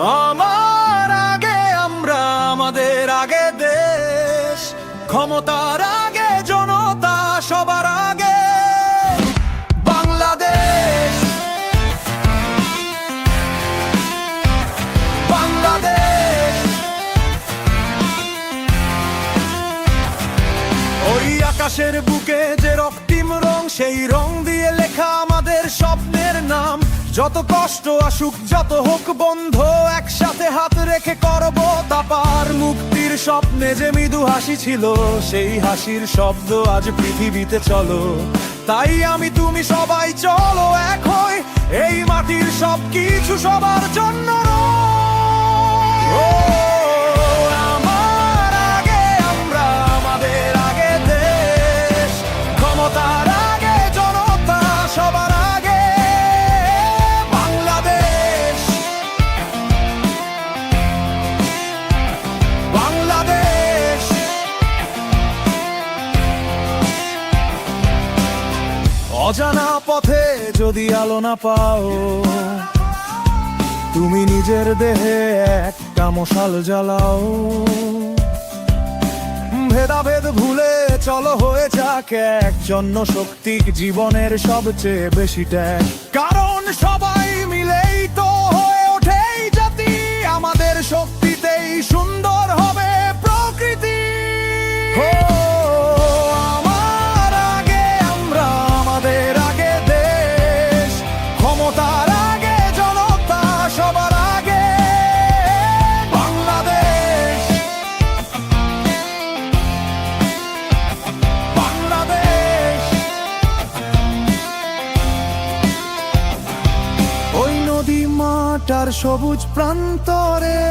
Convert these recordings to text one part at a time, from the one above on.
আমার আগে আমরা, আমাদের আগে দেশ। ক্ষমতার আগে, জনতা সবার আগে। বাংলাদেশ। বাংলাদেশ। ওই আকাশের বুকে যে রক্তিম রং, সেই রং দিয়ে লেখা আমাদের স্বপ্নের নাম যত কষ্ট আসুক যত হোক বন্ধ একসাথে হাত রেখে করব তাপার মুক্তির স্বপ্নে যে মৃদু হাসি ছিল সেই হাসির শব্দ আজ পৃথিবীতে চলো। তাই আমি তুমি সবাই চলো এক হই এই মাটির সব কিছু সবার জন্য ও, অজানা পথে যদি আলো না পাও, তুমি নিজের দেহে একটা মশাল জ্বালাও। ভেদাভেদ ভুলে চলো হয়ে যাক এক জন্য শক্তি জীবনের সবচেয়ে বেশি ট্যাগ কারণ সবাই মিলেই তো হয়ে ওঠেই জাতি, আমাদের শক্তিতেই সুন্দর মাঠ সবুজ প্রান্তরে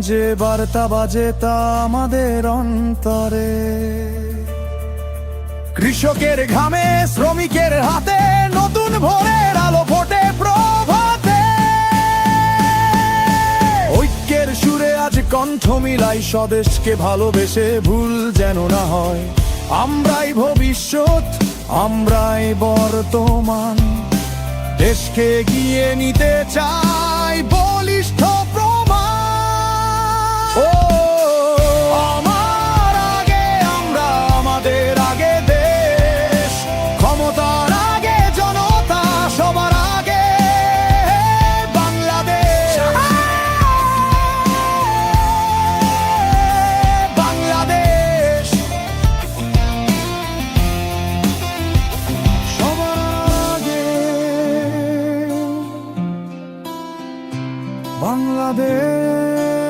যে বার্তা বাজে তা আমাদের অন্তরে। কৃষকের ঘামে, শ্রমিকের হাতে, নতুন ভোরের আলো ফোটে প্রভাতে। ঐক্যের সুরে আজ কণ্ঠ মিলাই স্বদেশকে ভালোবেসে ভুল যেন না হয়। আমরাই ভবিষ্যৎ, আমরাই বর্তমান। দেশকে গিয়ে নিতে চাই। বাংলাদেশ